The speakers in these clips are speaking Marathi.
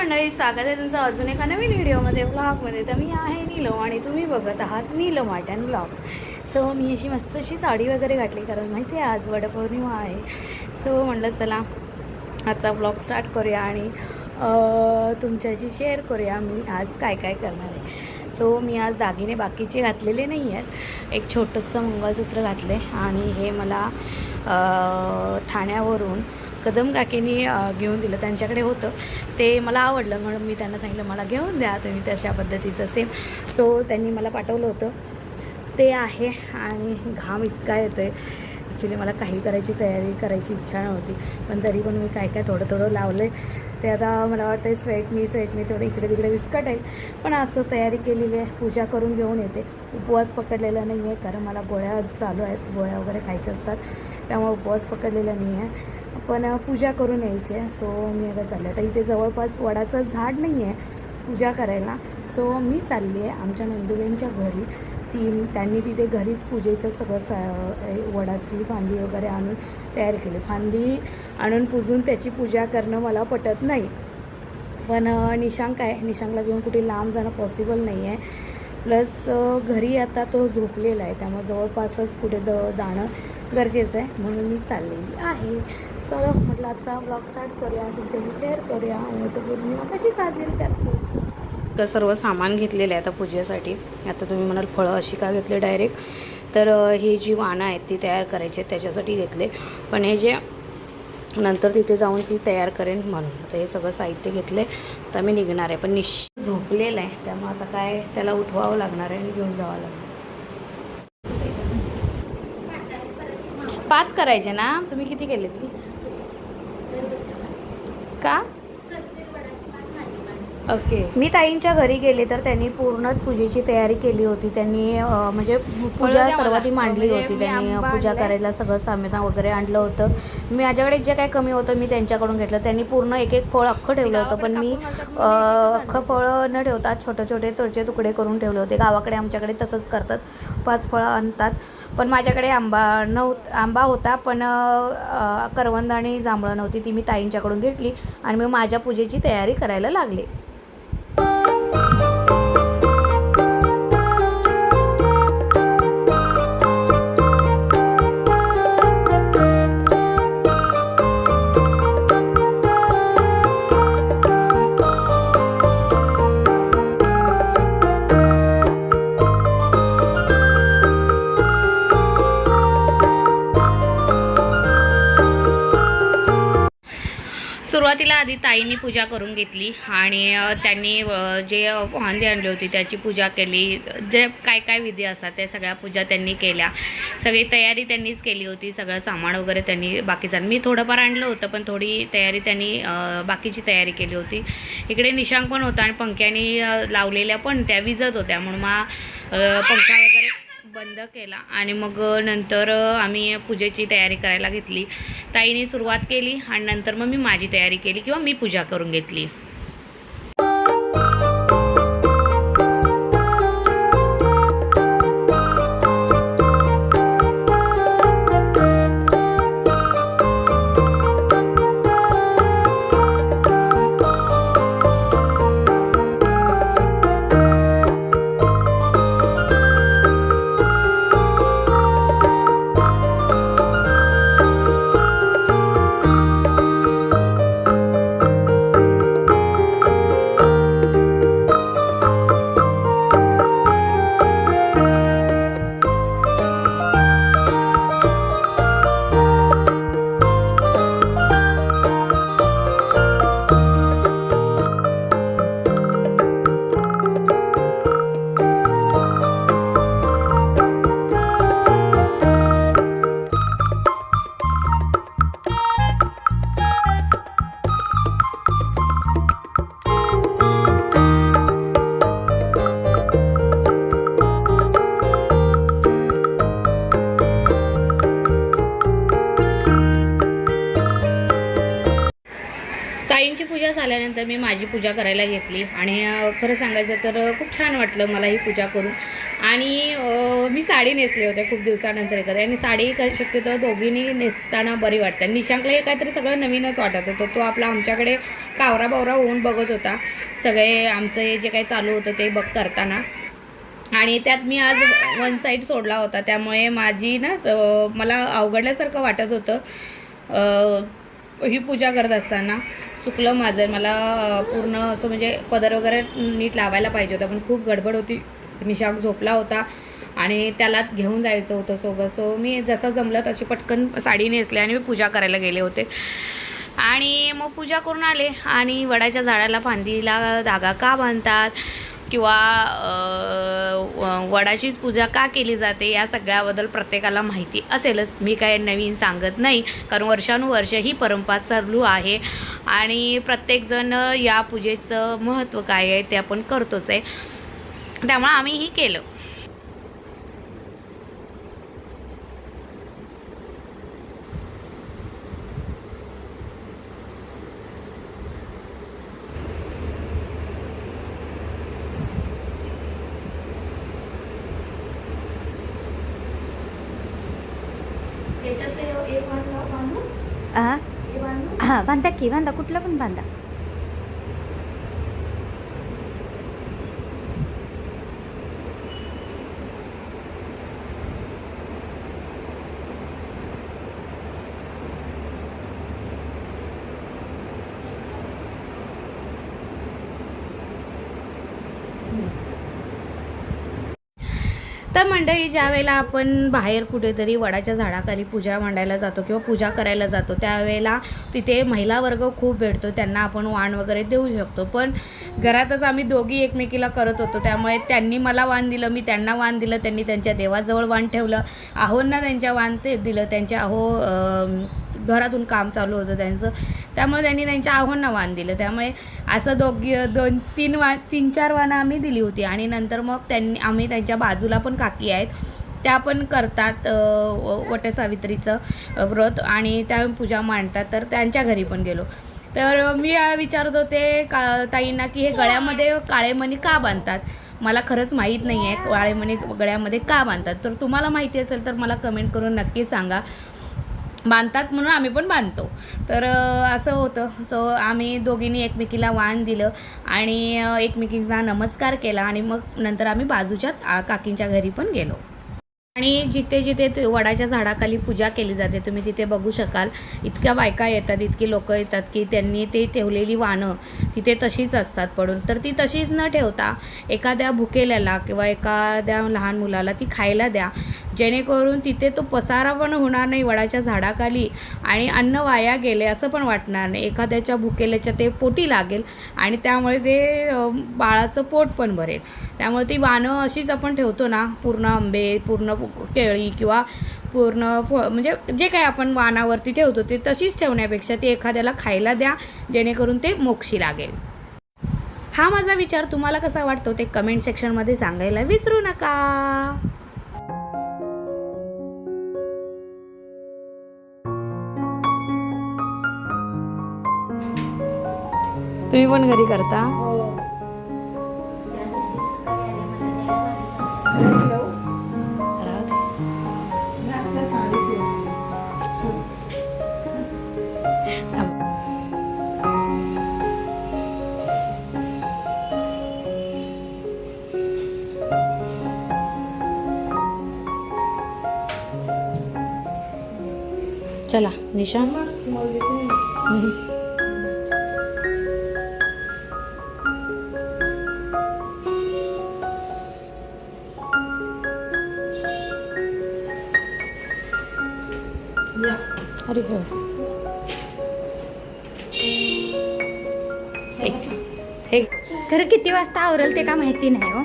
मंडळी स्वागत आहे तुमचं अजून एका नवीन व्हिडिओमध्ये ब्लॉगमध्ये तर मी आहे नीलम आणि तुम्ही बघत आहात नीलम वाट्यान ब्लॉग सो मी अशी मस्त अशी साडी वगैरे घातली कारण माहिती आहे आज वडपौर्णिमा आहे. सो म्हटलं चला आजचा ब्लॉग स्टार्ट करूया आणि तुमच्याशी शेअर करूया मी आज काय काय करणार आहे. सो मी आज दागिने बाकीचे घातलेले नाही आहेत. एक छोटंसं मंगळसूत्र घातले आणि हे मला ठाण्यावरून कदम काकीनी घेऊन दिलं. त्यांच्याकडे होतं. ते मला आवडलं म्हणून मी त्यांना सांगितलं मला घेऊन द्या तुम्ही तशा पद्धतीचं सेम सो त्यांनी मला पाठवलं होतं. ते आहे आणि घाम इतका येतो आहे ॲक्च्युली मला काही करायची तयारी करायची इच्छा नव्हती. पण तरी पण मी काय काय थोडं थोडं लावलं आहे ते आता मला वाटतं स्वेटनी स्वेटनी थोडं इकडे तिकडे विस्कट आहे. पण असं तयारी केलेली आहे. पूजा करून घेऊन येते. उपवास पकडलेला नाही आहे कारण मला गोळ्या चालू आहेत. गोळ्या वगैरे खायच्या असतात. त्यामुळे उपवास पकडलेला नाही आहे पण पूजा करून यायची. आहे सो मी आता चालले. आता इथे जवळपास वडाचं झाड नाही आहे पूजा करायला. सो मी चालली आहे आमच्या नंदुबाईंच्या घरी. ती त्यांनी तिथे घरीच पूजेचं सगळं सा वडाची फांदी वगैरे आणून तयार केली. फांदी आणून पुजून त्याची पूजा करणं मला पटत नाही. पण निशांक आहे. निशांकला घेऊन कुठे लांब जाणं पॉसिबल नाही आहे प्लस घरी आता तो झोपलेला आहे. त्यामुळे जवळपासच कुठे जवळ जाणं गरजेचं आहे. म्हणून मी चाललेली आहे. चलो म्हटलं आजचा ब्लॉग स्टार्ट करूया तुमच्याशी शेअर करूया वटपौर्णिमा कशी साजरी करते? तर सर्व सामान घेतलेलं आहे आता पूजेसाठी. आता तुम्ही म्हणाल फळं अशी का घेतले डायरेक्ट तर हे ही जी वाणं आहेत ती तयार करायची आहेत त्याच्यासाठी घेतले. पण हे जे नंतर तिथे जाऊन ती तयार करेन म्हणून. आता हे सगळं साहित्य घेतले तर मी निघणार आहे पण निश झोपलेलं आहे. त्यामुळे आता काय त्याला उठवावं लागणार आहे आणि घेऊन जावं लागणार पाच करायचे ना? तुम्ही किती केले? तुम्ही का? ओके मी ताईंच्या घरी गेले तर त्यांनी पूर्ण पूजेची तयारी केली होती. त्यांनी म्हणजे पूजा. सर्वात मांडली म्हणजे होती. त्यांनी पूजा. करायला सगळं सामान वगैरे आणलं होतं. मी माझ्याकडे जे काही कमी होतं मी त्यांच्याकडून घेतलं. त्यांनी पूर्ण एक एक फळ अख्खं ठेवलं होतं. पण मी अख्खं फळं न ठेवता छोटे छोटे तोडचे तुकडे करून ठेवले होते. गावाकडे आमच्याकडे तसंच करतात. पाच फळं आणतात. पण माझ्याकडे आंबा नव्हत आंबा होता पण करवंद आणि जांभळं नव्हती ती मी ताईंच्याकडून घेतली आणि मी माझ्या पूजेची तयारी करायला लागले. सुरुवातीला आधी ताईंनी पूजा करून घेतली आणि त्यांनी जे वांदे आणली होती त्याची पूजा केली. जे काय काय विधी असतात त्या सगळ्या पूजा त्यांनी केल्या. सगळी तयारी त्यांनीच केली होती. सगळं सामान वगैरे त्यांनी बाकीचं मी थोडंफार आणलं होतं पण थोडी तयारी त्यांनी बाकीची तयारी केली होती. इकडे निशांक पण होता आणि पंख्यानी लावलेल्या पण त्या विजत होत्या. म्हणून मग पंखा वगैरे बंद केला. आणि मग नंतर आम्ही पूजेची तयारी करायला घेतली. ताईने सुरुवात केली आणि नंतर मग मी माझी तयारी केली किंवा मी पूजा करून घेतली. त्यांची पूजा झाल्यानंतर मी माझी पूजा करायला घेतली आणि खरं सांगायचं तर खूप छान वाटलं मला ही पूजा करून. आणि मी साडी नेसली होते खूप दिवसानंतर एखाद्या आणि साडी शक्यतो दोघींनी नेसताना बरी वाटते. निशांकला हे काहीतरी सगळं नवीनच वाटत होतं. तो आपला आमच्याकडे कावरा बावरा होऊन बघत होता. सगळे आमचं हे जे काही चालू होतं ते बघ करताना. आणि त्यात मी आज वन साईड सोडला होता. त्यामुळे माझी ना मला अवघडल्यासारखं वाटत होतं ही पूजा करत असताना. चुकलं माझं. मला पूर्ण असं म्हणजे पदर वगैरे नीट लावायला पाहिजे होतं पण खूप गडबड होती. निशाक झोपला होता आणि त्याला घेऊन जायचं होतं सोबत. सो मी जसं जमलं तशी पटकन साडी नेसली आणि मी पूजा करायला गेले होते. आणि मग पूजा करून आले आणि वडाच्या झाडाला फांदीला धागा का बांधतात? किंवा वडाचीच पूजा का केली जाते या सगळ्याबद्दल प्रत्येकाला माहिती असेलच. मी काय नवीन सांगत नाही कारण वर्षानुवर्ष ही परंपरा चालू आहे आणि प्रत्येकजण या पूजेचं महत्त्व काय आहे ते आपण करतोच आहे. त्यामुळे आम्हीही केलं. हा हा बांधा की बांधा कुठला पण बांधा. आता मंडळी ज्या वेळेला आपण बाहेर कुठेतरी वडाच्या झाडाखाली पूजा मांडायला जातो किंवा पूजा करायला जातो त्यावेळेला तिथे महिला वर्ग खूप भेटतो त्यांना आपण वाण वगैरे देऊ शकतो. पण घरातच आम्ही दोघी एकमेकीला करत होतो त्यामुळे त्यांनी मला वाण दिलं मी त्यांना वाण दिलं त्यांनी त्यांच्या देवाजवळ वाण ठेवलं. आहोंना त्यांच्या वाण ते दिलं त्यांच्या आहो घरातून काम चालू होतं त्यांचं. त्यामुळे त्यांनी त्यांच्या आहोंना वाण दिलं. त्यामुळे असं दोघी दोन तीन वा तीन चार वाणं आम्ही दिली होती. आणि नंतर मग त्यांनी आम्ही त्यांच्या बाजूला पण काकी आहेत. त्या पण करतात व- वटसावित्रीचं व्रत. आणि त्या पूजा मांडतात. तर त्यांच्या घरी पण गेलो. तर मी विचारत होते का ताईंना की हे गळ्यामध्ये काळेमणी का बांधतात? मला खरंच माहीत नाही आहे काळेमणी गळ्यामध्ये का बांधतात? तर तुम्हाला माहिती असेल तर मला कमेंट करून नक्की सांगा. बांधतात म्हणून आम्ही पण बांधतो. तर असं होतं. सो आम्ही दोघींनी एकमेकीला वाण दिलं आणि एकमेकींना नमस्कार केला आणि मग नंतर आम्ही बाजूच्या काकींच्या घरी पण गेलो. आणि जिथे जिथे वडाच्या झाडाखाली पूजा केली जाते तुम्ही तिथे बघू शकाल. इतक्या बायका येतात इतकी लोक येतात की त्यांनी ते ठेवलेली वाणं तिथे तशीच असतात पडून. तर ती तशीच न ठेवता एखाद्या भुकेल्याला किंवा एखाद्या लहान मुलाला ती खायला द्या. जेणेकरून तिथे तो पसारा पण होणार नाही वडाच्या झाडाखाली आणि अन्न वाया गेले असं पण वाटणार नाही. एखाद्याच्या भुकेल्याच्या ते पोटी लागेल आणि त्यामुळे ते बाळाचं पोट पण भरेल. त्यामुळे ती वाणं अशीच आपण ठेवतो ना पूर्ण आंबे पूर्ण केळी किंवा पूर्ण फ म्हणजे जे काही आपण वाणावरती ठेवतो ते तशीच ठेवण्यापेक्षा ती एखाद्याला खायला द्या जेणेकरून ते मोक्षी लागेल. हा माझा विचार तुम्हाला कसा वाटतो ते कमेंट सेक्शनमध्ये सांगायला विसरू नका. तुम्ही पण घरी करता? चला निशा. अरे हो. हे हे खरं किती वाजता आवरेल ते का माहिती नाही हो?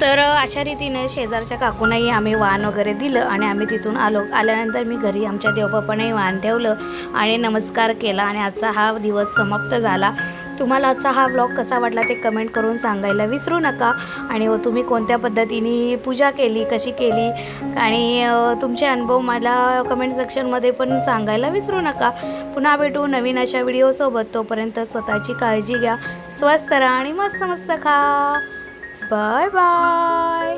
तर अशा रीतीने शेजारच्या काकूनाही आम्ही वाण वगैरे दिलं आणि आम्ही तिथून आलो. आल्यानंतर मी घरी आमच्या देवबापाने वाण ठेवलं आणि नमस्कार केला आणि आजचा हा दिवस समाप्त झाला. तुम्हाला आजचा हा ब्लॉग कसा वाटला ते कमेंट करून सांगायला विसरू नका. आणि व तुम्ही कोणत्या पद्धतीने पूजा केली कशी केली आणि तुमचे अनुभव मला कमेंट सेक्शनमध्ये पण सांगायला विसरू नका. पुन्हा भेटू नवीन अशा व्हिडिओसोबत तोपर्यंत स्वतःची काळजी घ्या स्वस्त राहा आणि मस्त मस्त खा. Bye bye